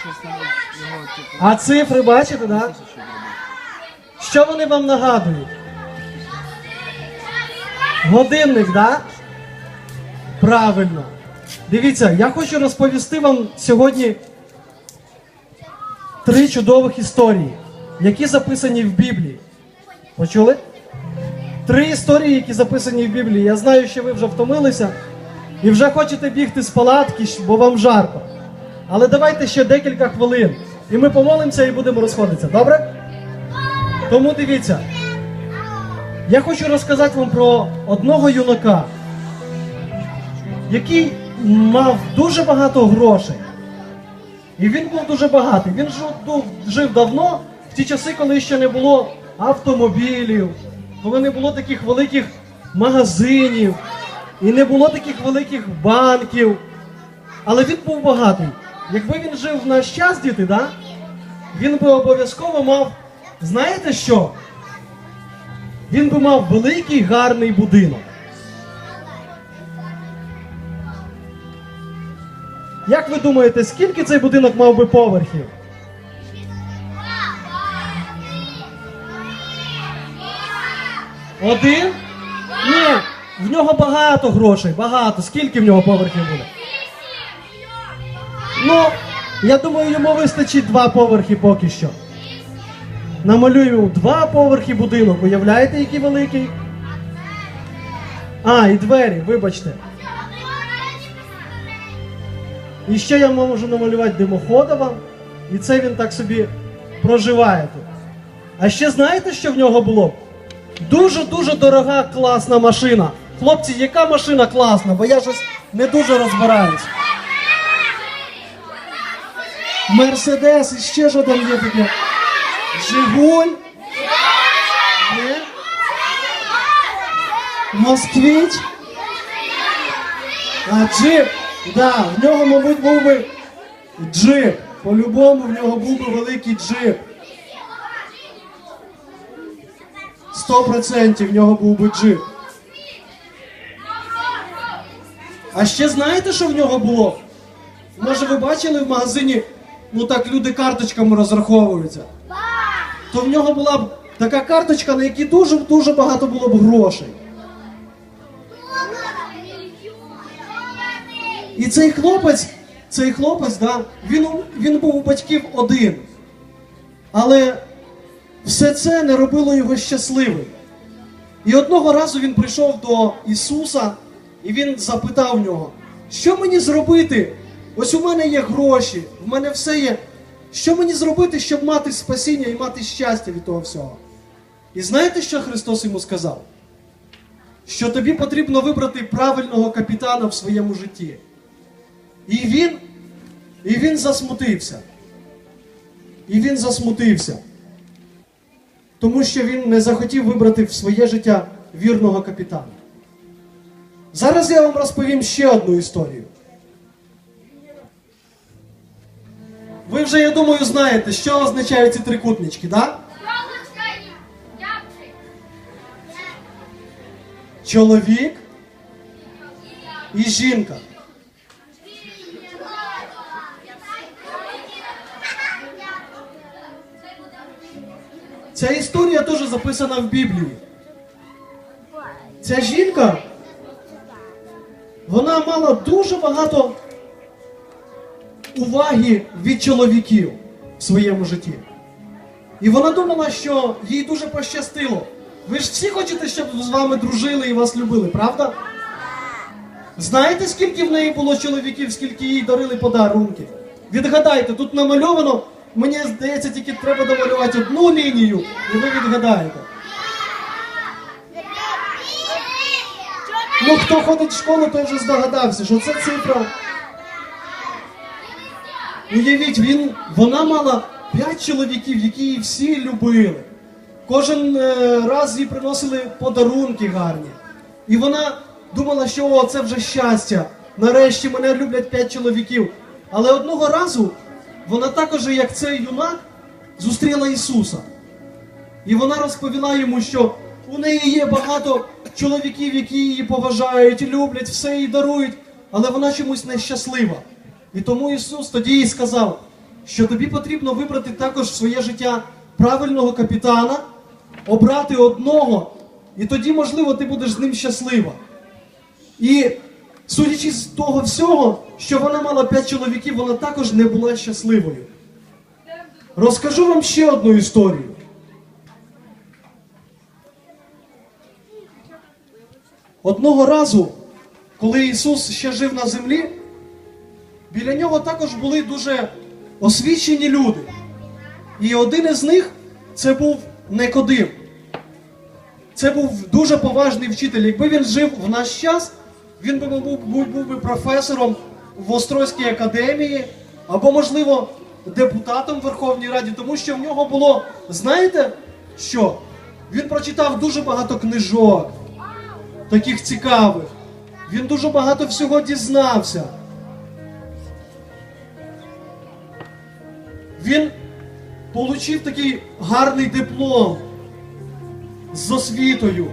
щось там його типу. А цифри бачите, да? Що вони вам нагадують? Годинник, да? Правильно. Дивіться, я хочу розповісти вам сьогодні три чудових історії, які записані в Біблії. Почули? Три історії, які записані в Біблії. Я знаю, що ви вже втомилися і вже хочете бігти з палатки, бо вам жарко. Але давайте ще декілька хвилин. І ми помолимося і будемо розходитися. Добре? Тому дивіться. Я хочу розказати вам про одного юнака, який мав дуже багато грошей. І він був дуже багатий. Він жив, давно, в ті часи, коли ще не було автомобілів, коли не було таких великих магазинів, і не було таких великих банків. Але він був багатий. Якби він жив в наш час, діти, да? він би обов'язково мав, знаєте що? Він би мав великий гарний будинок. Як ви думаєте, скільки цей будинок мав би поверхів? Один? Ні, в нього багато грошей, багато. Скільки в нього поверхів буде? Ну, я думаю, йому вистачить два поверхи поки що. Намалюємо два поверхи будинок. Уявляєте, який великий? А, і двері, вибачте. І ще я можу намалювати димохода вам. І це він так собі проживає тут. А ще знаєте, що в нього було? Дуже-дуже дорога класна машина. Хлопці, яка машина класна, бо я щось не дуже розбираюсь. Мерседес і ще що там є таке. Жигуль. Ні? Москвич. А джип. Да, в нього, мабуть, був би джип. По-любому в нього був би великий джип. Сто процентів в нього був би джип. А ще знаєте, що в нього було? Може, ви бачили в магазині, ну так люди карточками розраховуються. То в нього була б така карточка, на якій дуже-дуже багато було б грошей. І цей хлопець, цей хлопець, да, він, він був у батьків один. Але все це не робило його щасливим. І одного разу він прийшов до Ісуса і він запитав в нього, що мені зробити? Ось у мене є гроші, в мене все є. Що мені зробити, щоб мати спасіння і мати щастя від того всього? І знаєте, що Христос йому сказав? Що тобі потрібно вибрати правильного капітана в своєму житті. І він, і він засмутився. І він засмутився. Тому що він не захотів вибрати в своє життя вірного капітана. Зараз я вам розповім ще одну історію. Ви вже, я думаю, знаєте, що означають ці трикутнички, так? Чоловік і жінка. Ця історія теж записана в Біблії. Ця жінка, вона мала дуже багато уваги від чоловіків в своєму житті. І вона думала, що їй дуже пощастило. Ви ж всі хочете, щоб з вами дружили і вас любили, правда? Знаєте, скільки в неї було чоловіків, скільки їй дарили подарунки? Відгадайте, тут намальовано, мені здається, тільки треба домалювати одну лінію, і ви відгадаєте. Ну, хто ходить в школу, той вже здогадався, що це цифра. Уявіть, він, вона мала п'ять чоловіків, які її всі любили. Кожен е, раз їй приносили подарунки гарні. І вона думала, що о, це вже щастя. Нарешті мене люблять п'ять чоловіків. Але одного разу вона також, як цей юнак, зустріла Ісуса. І вона розповіла йому, що у неї є багато чоловіків, які її поважають, люблять, все їй дарують, але вона чомусь нещаслива. І тому Ісус тоді їй сказав: що тобі потрібно вибрати також своє життя правильного капітана, обрати одного, і тоді, можливо, ти будеш з ним щаслива. І судячи з того всього, що вона мала п'ять чоловіків, вона також не була щасливою. Розкажу вам ще одну історію. Одного разу, коли Ісус ще жив на землі, біля нього також були дуже освічені люди. І один із них це був Никодим. Це був дуже поважний вчитель. Якби він жив в наш час, він би був, був, був би професором в Острозькій академії, або, можливо, депутатом в Верховній Раді, тому що в нього було, знаєте що? Він прочитав дуже багато книжок, таких цікавих. Він дуже багато всього дізнався. Він отримав такий гарний диплом з освітою.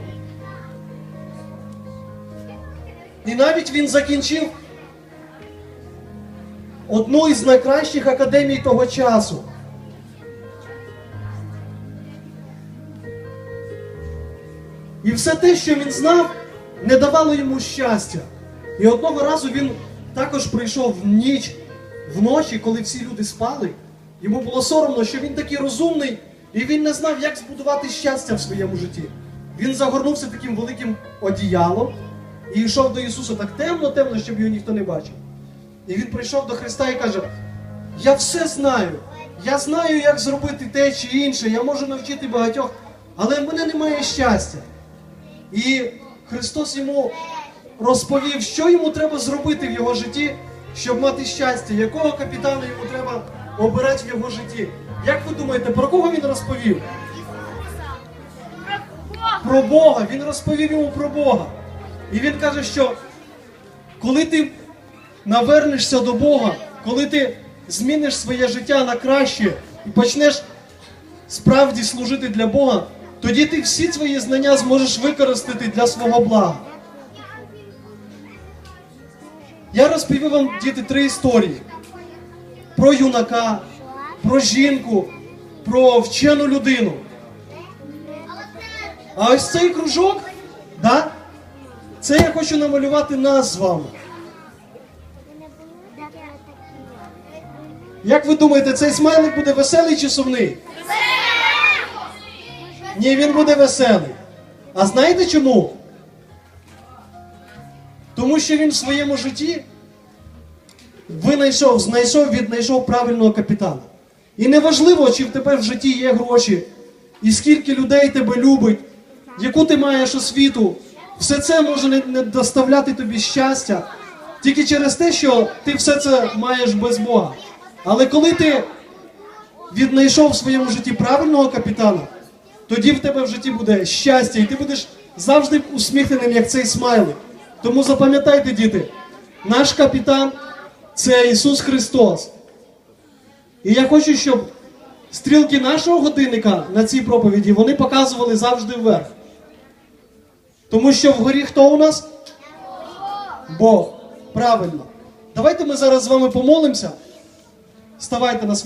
І навіть він закінчив одну із найкращих академій того часу. І все те, що він знав, не давало йому щастя. І одного разу він також прийшов в ніч, вночі, коли всі люди спали. Йому було соромно, що він такий розумний, і він не знав, як збудувати щастя в своєму житті. Він загорнувся таким великим одіялом і йшов до Ісуса так темно-темно, щоб його ніхто не бачив. І він прийшов до Христа і каже: Я все знаю. Я знаю, як зробити те чи інше, я можу навчити багатьох, але в мене немає щастя. І Христос йому розповів, що йому треба зробити в його житті, щоб мати щастя, якого капітана йому треба обирати в його житті. Як ви думаєте, про кого він розповів? Про Бога. Він розповів йому про Бога. І він каже, що коли ти навернешся до Бога, коли ти зміниш своє життя на краще і почнеш справді служити для Бога, тоді ти всі свої знання зможеш використати для свого блага. Я розповів вам, діти, три історії: про юнака, про жінку, про вчену людину. А ось цей кружок, да, це я хочу намалювати нас з вами. Як ви думаєте, цей смайлик буде веселий чи сумний? Ні, він буде веселий. А знаєте чому? Тому що він в своєму житті винайшов, знайшов, віднайшов правильного капітана. І неважливо, чи в тебе в житті є гроші, і скільки людей тебе любить, яку ти маєш освіту, все це може не, доставляти тобі щастя тільки через те, що ти все це маєш без Бога. Але коли ти віднайшов в своєму житті правильного капітана, тоді в тебе в житті буде щастя, і ти будеш завжди усміхненим, як цей смайлик. Тому запам'ятайте, діти, наш капітан це Ісус Христос. І я хочу, щоб стрілки нашого годинника на цій проповіді вони показували завжди вверх. Тому що вгорі хто у нас? Бог. Правильно. Давайте ми зараз з вами помолимося. Ставайте на своє.